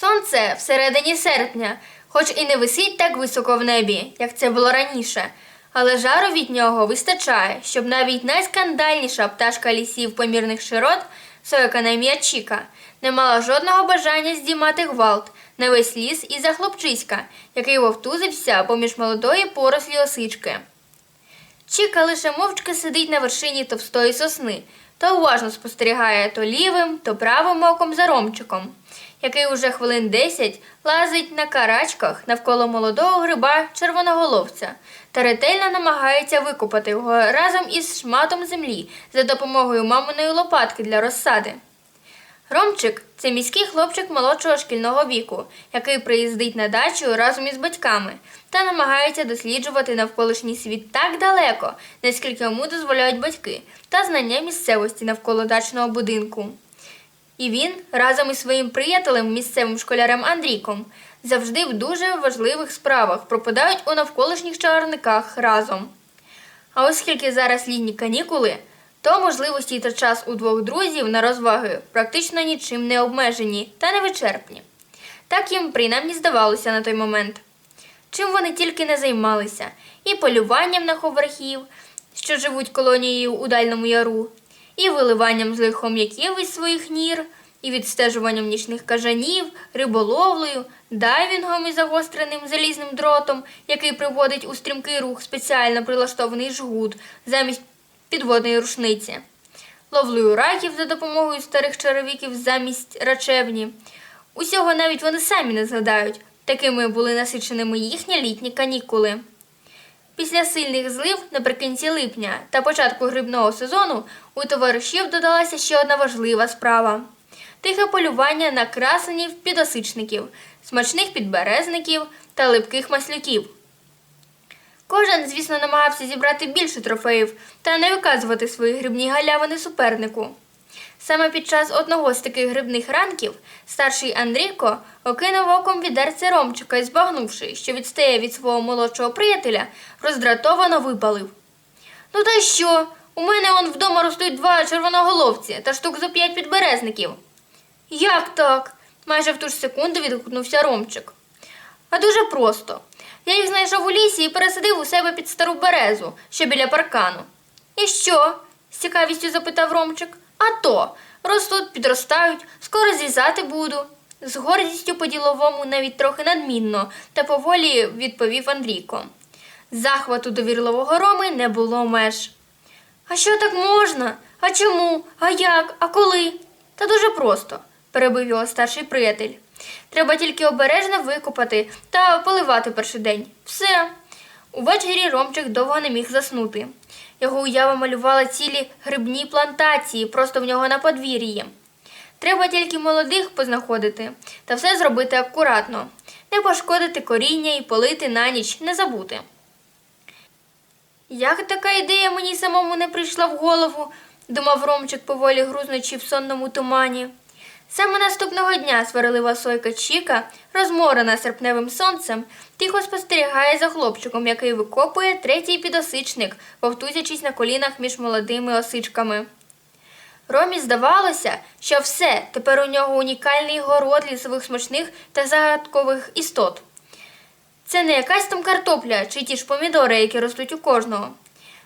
Сонце всередині серпня, хоч і не висить так високо в небі, як це було раніше, але жару від нього вистачає, щоб навіть найскандальніша пташка лісів помірних широт, ім'я Чіка, не мала жодного бажання здіймати гвалт на весь ліс і за хлопчиська, який вовтузився поміж молодої порослі осички. Чіка лише мовчки сидить на вершині товстої сосни та уважно спостерігає то лівим, то правим оком за ромчиком, який уже хвилин десять лазить на карачках навколо молодого гриба червоноголовця та ретельно намагається викопати його разом із шматом землі за допомогою маминої лопатки для розсади. Ромчик це міський хлопчик молодшого шкільного віку, який приїздить на дачу разом із батьками та намагається досліджувати навколишній світ так далеко, наскільки йому дозволяють батьки, та знання місцевості навколо дачного будинку. І він разом із своїм приятелем, місцевим школярем Андрійком, завжди в дуже важливих справах пропадають у навколишніх чагарниках разом. А оскільки зараз літні канікули, то можливості та час у двох друзів на розваги практично нічим не обмежені та невичерпні. Так їм принаймні здавалося на той момент. Чим вони тільки не займалися, і полюванням на ховрахів, що живуть колонією у дальному яру, і виливанням злих хом'яків із своїх нір, і відстежуванням нічних кажанів, риболовлею, дайвінгом із загостреним залізним дротом, який приводить у стрімкий рух спеціально прилаштований жгут замість підводної рушниці, ловлею раків за допомогою старих чаровіків замість рачевні. Усього навіть вони самі не згадають, такими були насиченими їхні літні канікули. Після сильних злив наприкінці липня та початку грибного сезону у товаришів додалася ще одна важлива справа тихе полювання на красенів підосичників, смачних підберезників та липких маслюків. Кожен, звісно, намагався зібрати більше трофеїв та не виказувати свої грибні галявини супернику. Саме під час одного з таких грибних ранків старший Андрійко окинув оком відерце Ромчика і збагнувши, що відстає від свого молодшого приятеля, роздратовано випалив. Ну та що? У мене он вдома ростуть два червоноголовці та штук за п'ять підберезників. Як так? майже в ту ж секунду відгукнувся Ромчик. А дуже просто. Я їх знайшов у лісі і пересадив у себе під стару березу, що біля паркану. І що? з цікавістю запитав Ромчик. А то, ростуть, підростають, скоро зрізати буду. З гордістю по-діловому, навіть трохи надмінно, та поволі відповів Андрійко. Захвату довірливого Роми не було меж. А що так можна? А чому? А як? А коли? Та дуже просто, перебив його старший приятель. Треба тільки обережно викопати та поливати перший день. Все. Увечері Ромчик довго не міг заснути. Його уява малювала цілі грибні плантації просто в нього на подвір'ї. Треба тільки молодих познаходити та все зробити акуратно, не пошкодити коріння і полити на ніч, не забути. Як така ідея мені самому не прийшла в голову, думав Ромчик, поволі грузнучи в сонному тумані. Саме наступного дня сварилива сойка Чіка, розморена серпневим сонцем, тихо спостерігає за хлопчиком, який викопує третій підосичник, вовтузячись на колінах між молодими осичками. Ромі здавалося, що все, тепер у нього унікальний город лісових смачних та загадкових істот. Це не якась там картопля чи ті ж помідори, які ростуть у кожного.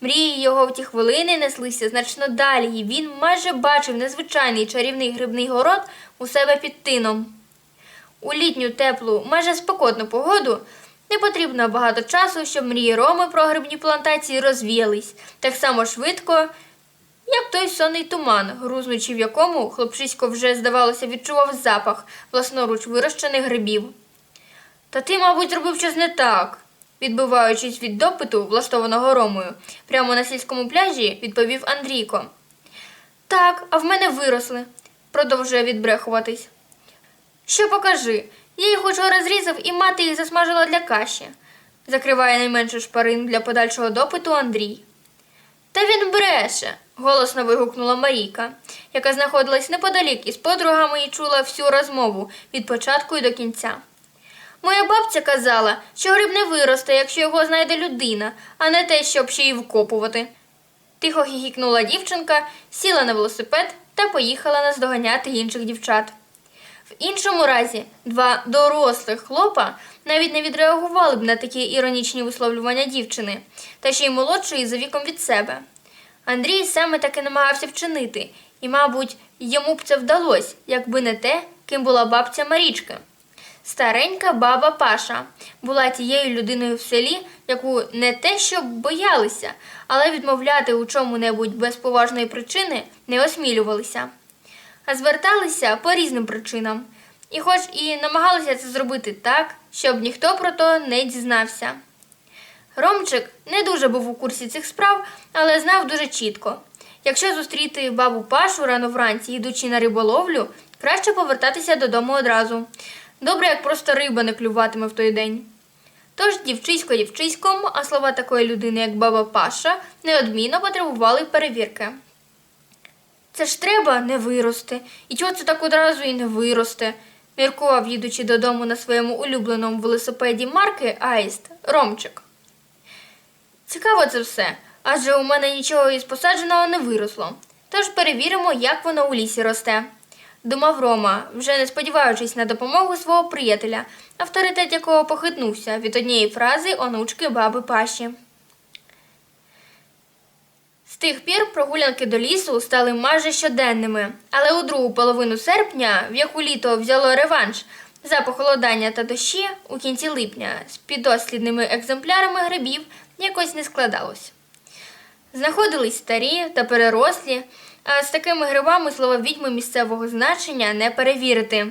Мрії його в ті хвилини неслися значно далі, і він майже бачив незвичайний чарівний грибний город у себе під тином. У літню теплу, майже спекотну погоду не потрібно багато часу, щоб мрії Роми про грибні плантації розвіялись так само швидко, як той сонний туман, грузнучи в якому хлопчисько вже, здавалося, відчував запах власноруч вирощених грибів. Та ти, мабуть, зробив щось не так. Відбиваючись від допиту, влаштованого Ромою, прямо на сільському пляжі, відповів Андрійко. Так, а в мене виросли, продовжує відбрехуватись. Що покажи? Я їх учора розрізав і мати їх засмажила для каші, закриває найменшу шпарин для подальшого допиту Андрій. Та він бреше, голосно вигукнула Марійка, яка знаходилась неподалік із подругами і чула всю розмову від початку і до кінця. Моя бабця казала, що гриб не виросте, якщо його знайде людина, а не те, щоб ще й вкопувати. Тихо хіхікнула дівчинка, сіла на велосипед та поїхала наздоганяти інших дівчат. В іншому разі, два дорослих хлопа навіть не відреагували б на такі іронічні висловлювання дівчини, та ще й молодшої за віком від себе. Андрій саме таки намагався вчинити, і, мабуть, йому б це вдалося, якби не те, ким була бабця Марічки. Старенька баба Паша була тією людиною в селі, яку не те, що боялися, але відмовляти у чому-небудь без поважної причини не осмілювалися. А зверталися по різним причинам. І хоч і намагалися це зробити так, щоб ніхто про то не дізнався. Ромчик не дуже був у курсі цих справ, але знав дуже чітко. Якщо зустріти бабу Пашу рано вранці, йдучи на риболовлю, краще повертатися додому одразу. Добре, як просто риба не клюватиме в той день. Тож дівчисько дівчиськом, а слова такої людини, як баба Паша, неодмінно потребували перевірки. Це ж треба не виросте. І чого це так одразу і не виросте? міркував, їдучи додому на своєму улюбленому велосипеді марки Аїст Ромчик. Цікаво це все, адже у мене нічого із посадженого не виросло. Тож перевіримо, як воно у лісі росте. Думав Рома, вже не сподіваючись на допомогу свого приятеля, авторитет якого похитнувся від однієї фрази онучки баби Паші. З тих пір прогулянки до лісу стали майже щоденними, але у другу половину серпня, в яку літо взяло реванш за похолодання та дощі, у кінці липня з підослідними екземплярами грибів якось не складалось. Знаходились старі та перерослі, з такими грибами слова відьми місцевого значення не перевірити.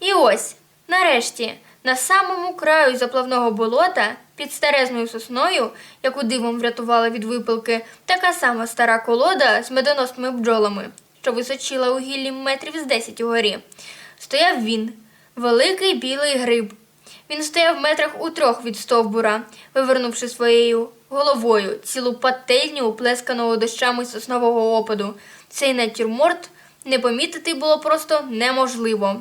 І ось, нарешті, на самому краю заплавного болота, під старезною сосною, яку дивом врятувала від випилки, така сама стара колода з медоносними бджолами, що височила у гіллі метрів з 10 угорі, стояв він, великий білий гриб. Він стояв метрах у трьох від стовбура, вивернувши своєю головою цілу пательню, уплесканого дощами соснового опаду. Цей натюрморт не помітити було просто неможливо.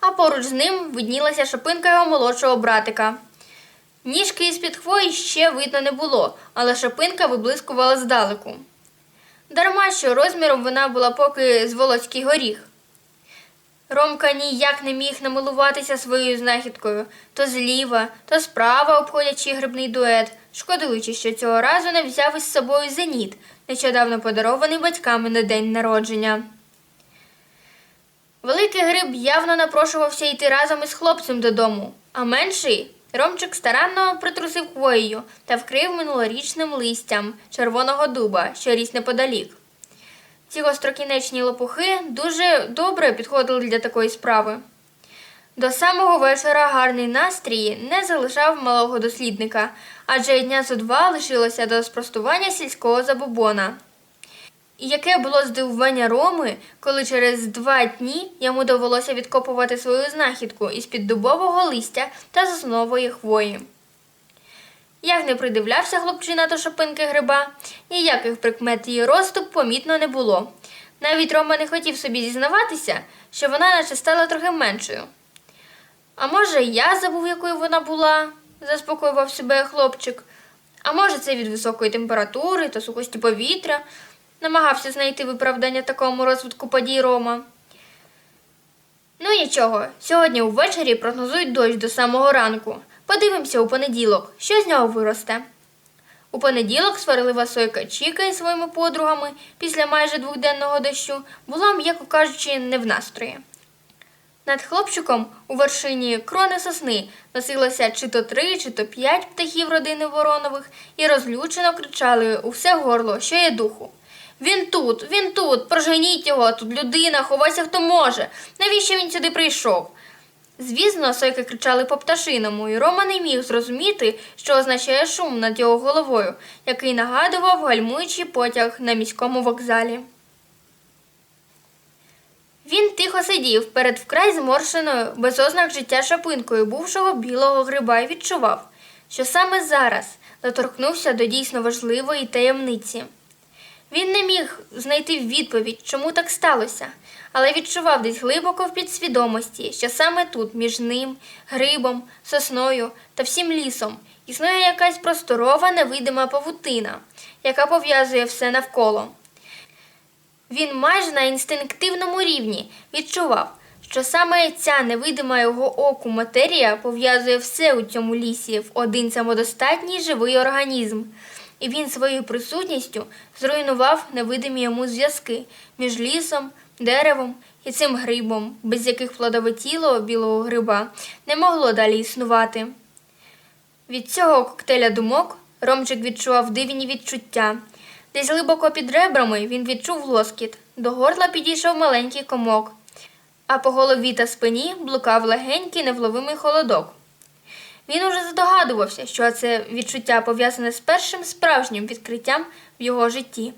А поруч з ним виднілася шапинка його молодшого братика. Ніжки із-під хвої ще видно не було, але шапинка виблискувала здалеку. Дарма що розміром вона була поки з волоцький горіх. Ромка ніяк не міг намилуватися своєю знахідкою то зліва, то справа обходячи грибний дует, шкодуючи, що цього разу не взяв із собою зеніт, нещодавно подарований батьками на день народження. Великий гриб явно напрошувався йти разом із хлопцем додому, а менший Ромчик старанно притрусив хвоєю та вкрив минулорічним листям червоного дуба, що ріс неподалік. Ці гострокінечні лопухи дуже добре підходили для такої справи. До самого вечора гарний настрій не залишав малого дослідника, адже дня зо два лишилося до спростування сільського забобона. І яке було здивування Роми, коли через два дні йому довелося відкопувати свою знахідку із-під дубового листя та соснової хвої. Як не придивлявся хлопчина до шопинки гриба, ніяких прикмет її росту помітно не було. Навіть Рома не хотів собі зізнаватися, що вона наче стала трохи меншою. А може, я забув, якою вона була, заспокоював себе хлопчик. А може, це від високої температури та сухості повітря, намагався знайти виправдання такому розвитку подій Рома. Ну нічого, сьогодні увечері прогнозують дощ до самого ранку. Подивимося у понеділок, що з нього виросте. У понеділок сварлива сойка Чіка із своїми подругами після майже двохденного дощу була, м'яко кажучи, не в настрої. Над хлопчиком у вершині крони сосни носилося чи то три, чи то п'ять птахів родини Воронових і розлючено кричали у все горло, що є духу. Він тут, він тут, проженіть його, тут людина, ховайся хто може. Навіщо він сюди прийшов? Звісно, сойки кричали по пташиному, і Рома не міг зрозуміти, що означає шум над його головою, який нагадував гальмуючий потяг на міському вокзалі. Він тихо сидів перед вкрай зморшеною, без ознак життя шапинкою бувшого білого гриба і відчував, що саме зараз доторкнувся до дійсно важливої таємниці. Він не міг знайти відповідь, чому так сталося, але відчував десь глибоко в підсвідомості, що саме тут, між ним, грибом, сосною та всім лісом, існує якась просторова невидима павутина, яка пов'язує все навколо. Він майже на інстинктивному рівні відчував, що саме ця невидима його оку матерія пов'язує все у цьому лісі в один самодостатній живий організм, і він своєю присутністю зруйнував невидимі йому зв'язки між лісом, деревом і цим грибом, без яких плодове тіло білого гриба не могло далі існувати. Від цього коктейля думок Ромчик відчував дивні відчуття. Десь глибоко під ребрами він відчув лоскіт. До горла підійшов маленький комок, а по голові та спині блукав легенький невловимий холодок. Він уже здогадувався, що це відчуття пов'язане з першим справжнім відкриттям в його житті,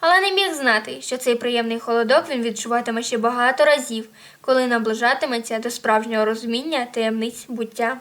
але не міг знати, що цей приємний холодок він відчуватиме ще багато разів, коли наближатиметься до справжнього розуміння таємниць буття.